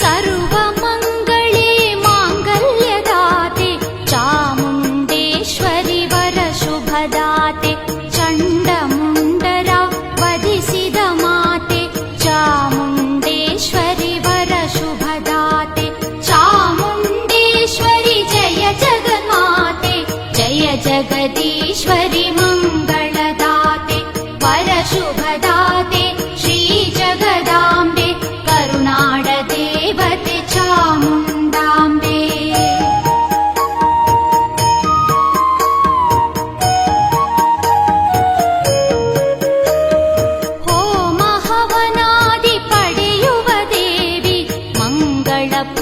सर्वमङ्गले माङ्गल्यदाते चामुण्डेश्वरि वर शुभदाते चण्ड माते चामुण्डेश्वरि वर चामुण्डेश्वरि जय जगमाते जय जगदीश्वरि களப்ப